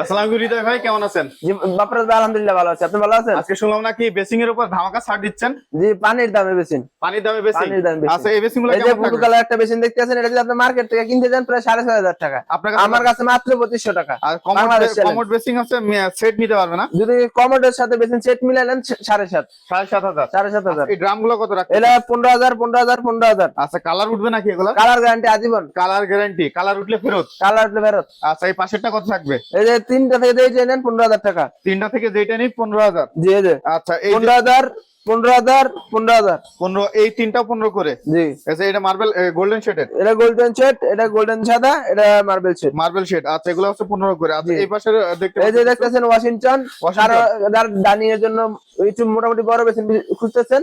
আসসালামু আলাইকুম হৃদয় ভাই কেমন আছেন? জি বাপরাজ ভাই আলহামদুলিল্লাহ ভালো আছে। আপনি ভালো আছেন? আজকে শুনলাম নাকি বেসিং এর উপর ধামাকা ছাড় দিচ্ছেন? জি পানির দামে বেশি পানির দামে বেশি পানির দামে বেশি। আচ্ছা এই বেসিংগুলো কেমন ব্লু কালার একটা বেসিন দেখতে আছেন এটা যদি আপনি মার্কেট থেকে কিনতে যান প্রায় সাড়ে ছয় হাজার টাকা। আপনার আমার কাছে মাত্র পঁচিশশো টাকা। আর challenge। কমোড বেসিং হচ্ছে সেট নিতে পারবে না? যদি কমোডের সাথে বেসিন সেট সাত। হাজার। সাড়ে সাত হাজার। এই ড্রামগুলো কত রাখবে এটা পনেরো হাজার পনেরো হাজার পনেরো হাজার। আচ্ছা কালার উঠবে নাকি এগুলো? কালার গ্যারান্টি আজীবন। কালার গ্যারান্টি কালার উঠলে ফেরত? কালার উঠলে ফেরত। আচ্ছা এই পাশেরটা কত থাকবে? এই যে তিনটা থেকে দিয়ে নেন পনেরো হাজার টাকা। তিনটা থেকে যেটা নিই পনেরো হাজার। জি যে আচ্ছা এই পনেরো হাজার পনেরো হাজার পনেরো হাজার। পনেরো এই তিনটা পনেরো করে? জি। আচ্ছা এটা মার্বেল গোল্ডেন শেডের? এটা গোল্ডেন সেট এটা গোল্ডেন সাদা এটা মার্বেল সেট মার্বেল শেড আচ্ছা এগুলো হচ্ছে পনেরো করে। আচ্ছা জি। এই আহ, দেখতে এই যে দেখতেছেন ওয়াশিংটন। যারা ডানিংয়ের জন্য একটু মোটামুটি বড় বেশি খুঁজতেছেন।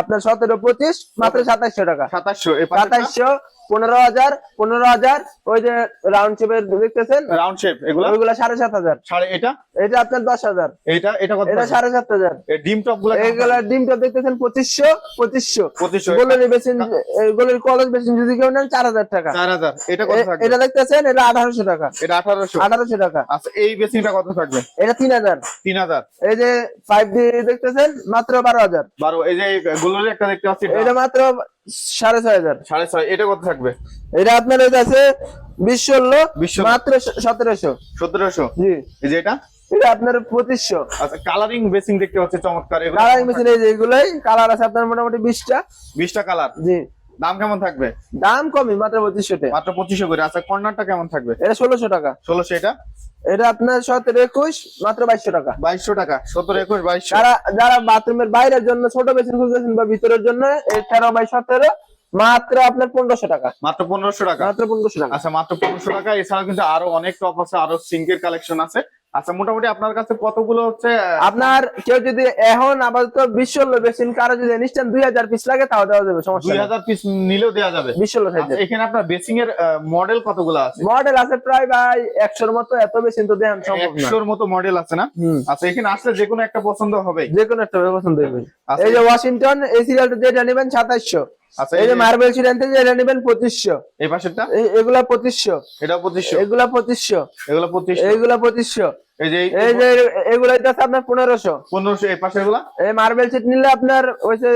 আপনার সতেরো পঁচিশ মাত্র সাতাইশশো টাকা। সাতাশশো সাতাইশশো পনেরো হাজার পনেরো হাজার ওই যে রাউন্ড শেপের দেখতেছেন? রাউন্ড শেপ এগুলো? ওইগুলা সাড়ে সাত হাজার। সাড়ে এটা? এটা আপনার দশ হাজার। এটা এটা এটা সাড়ে সাত হাজার। ডিম টপগুলো এইগুলা ডিমটা দেখতেছেন পঁচিশশো পঁচিশশো। পঁচিশশো গোলের বেশি গোলের কলেজ বেশি যদি কেউ নেন চার হাজার টাকা। চার হাজার এটা কত থাকবে? এটা দেখতেছেন এটা আঠারোশো টাকা। এটা আঠারোশো। আঠারোশো টাকা। আচ্ছা এই বেসিংটা কত থাকবে? এটা তিন হাজার। তিন হাজার। এই যে ফাইভ ডি দেখতেছেন মাত্র বারো হাজার। বারো এই যে একটা দেখতে পাচ্ছি এটা মাত্র সাড়ে ছয় হাজার। সাড়ে ছয় এটা কত থাকবে? এটা আপনার এটা আছে বিশ ষোলো মাত্র সতেরোশো। সতেরোশো? জি। এই যে এটা? এটা আপনার পঁচিশশো। আচ্ছা কালারিং বেসিং দেখতে পাচ্ছি চমৎকার। কালার এই যে কালার আছে আপনার মোটামুটি বিশটা। বিশটা কালার জি। দাম কেমন থাকবে? দাম কমই মাত্র পঁচিশশো টাকা মাত্র পঁচিশশো করে। আচ্ছা কর্নারটা কেমন থাকবে? এটা ষোলোশো টাকা। ষোলোশো এটা? এটা আপনার সতেরো একুশ মাত্র বাইশশো টাকা। বাইশশো টাকা সতেরো একুশ বাইশশো। যারা যারা বাথরুমের বাইরের জন্য ছোট বেশি খুঁজতেছেন বা ভিতরের জন্য তেরো বাই সতেরো মাত্র আপনার পনেরোশো টাকা। মাত্র পনেরোশো টাকা? মাত্র পনেরোশো টাকা। আচ্ছা মাত্র পনেরোশো টাকা। এছাড়াও কিন্তু আরও অনেক টপ আছে আরও সিঙ্কের কালেকশন আছে। আচ্ছা মোটামুটি আপনার কাছে কতগুলো হচ্ছে আপনার কেউ যদি এখন আপাতত বিশ ষোলো বেসিন কারও যদি ইনস্ট্যান্ট দুই হাজার পিস লাগে তাও দেওয়া যাবে সমস্যা দুই হাজার পিস নিলেও দেওয়া যাবে। বিশ ষোলো আচ্ছা, সাইজের এখানে আপনার বেসিং এর মডেল কতগুলো আছে? মডেল আছে প্রায় ভাই একশোর মতো এত বেশি তো দেন একশোর মতো মডেল আছে না? আচ্ছা এখানে আসলে যে কোনো একটা পছন্দ হবে যে কোনো একটা পছন্দ হবে আচ্ছা, এই যে ওয়াশিংটন এই সিরিয়ালটা যেটা নেবেন সাতাইশশো। আচ্ছা এই যে মার্বেল সিরিয়াল আনতে নেবেন এই পাশেরটা? এগুলা এটা পঁচিশশো? এগুলা এই যে এই যে এগুলা আপনার পনেরোশো। পনেরোশো এই মার্বেল সিট নিলে আপনার হয়েছে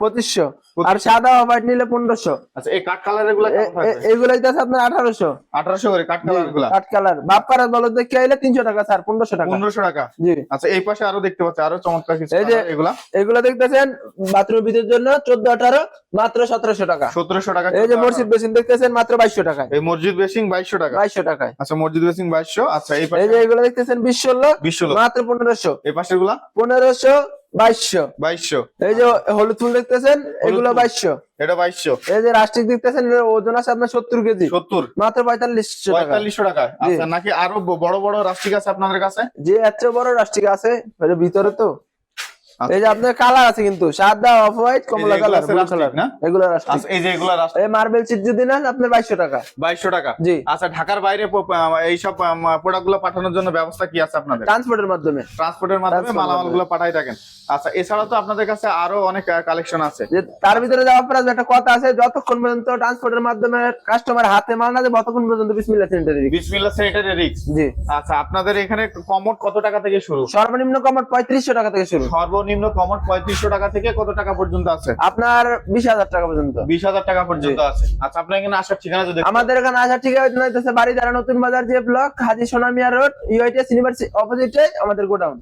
পঁচিশশো। আর সাদা হোয়াইট নিলে পনেরোশো। আচ্ছা এই কাঠ কালারেরগুলা কেমন এগুলো আছে আপনার আঠারোশো। আঠারোশো করে কাঠ কালারগুলা? কাঠ কালার বাপ পাড়ার বলো দেখে আইলে তিনশো টাকা স্যার পনেরোশো টাকা। পনেরোশো টাকা? জি। আচ্ছা এই পাশে আরও দেখতে পাচ্ছি আরও চমৎকার কিছু এই যে- এগুলা? এগুলো দেখতেছেন বাথরুম ভিতরের জন্য চোদ্দ আঠারো মাত্র সতেরোশো টাকা। সতেরোশো টাকা এই যে মসজিদ বেসিন দেখতেছেন মাত্র বাইশশো টাকায়। এই মসজিদ বেসিং বাইশশো টাকা। বাইশশো টাকায়। আচ্ছা মসজিদ বেসিং বাইশশো। আচ্ছা এই এই যে এগুলো দেখতেছেন বিশ ষোলো বিশ ষোলো। মাত্র পনেরোশো। এই পাশেরগুলা পনেরোশো বাইশশো। বাইশশো। এই যে হলুদ ফুল দেখতেছেন এগুলো বাইশশো। এটা বাইশশো। এই যে রাষ্ট্রিক দেখতেছেন ওজন আছে আপনার সত্তর কেজি। সত্তর। মাত্র পঁয়তাল্লিশশো পঁয়তাল্লিশশো টাকা। আচ্ছা নাকি আরও বড় বড় রাষ্ট্রিক আছে আপনাদের কাছে? যে এত বড় রাষ্ট্রিক আছে ভিতরে তো। এই যে আপনার কালার আছে কিন্তু সাদা অফ হোয়াইট কমলা কালার ব্লু কালার না? এগুলো আচ্ছা এই যে এগুলা এই মার্বেল চিট যদি নেন আপনার বাইশশো টাকা। বাইশশো টাকা? জি। আচ্ছা ঢাকার বাইরে প- আহ, এইসব প্রোডাক্টগুলো পাঠানোর জন্য ব্যবস্থা কি আছে আপনাদের? ট্রান্সপোর্টের মাধ্যমে। ট্রান্সপোর্টের মাধ্যমে Transport মালামালগুলো পাঠাই থাকেন। আচ্ছা এছাড়া তো আপনাদের কাছে আরও অনেক কালেকশন আছে। যে তার ভিতরে যাওয়ার পর একটা কথা আছে যতক্ষণ পর্যন্ত ট্রান্সপোর্টের মাধ্যমে কাস্টমার হাতে মাল না ততক্ষণ পর্যন্ত বিসমিল্লাহ সেন্টারে বিসমিল্লা স্যানিটারি রিক্স জি। আচ্ছা আপনাদের এখানে কমোড কত টাকা থেকে শুরু? সর্বনিম্ন কমর পঁয়ত্রিশশো টাকা থেকে শুরু। সর্বনিম্ন কমোড পঁয়ত্রিশশো টাকা থেকে কত টাকা পর্যন্ত আছে? আপনার বিশ হাজার টাকা পর্যন্ত। বিশ হাজার টাকা পর্যন্ত আছে। আচ্ছা আপনার এখানে আসার ঠিকানা যদি আমাদের এখানে আসার ঠিকানা হইতেছে বাড়ি যারা নতুন বাজার যে block Haji Sonamia road UITS university অপোজিটে আমাদের গোডাউন।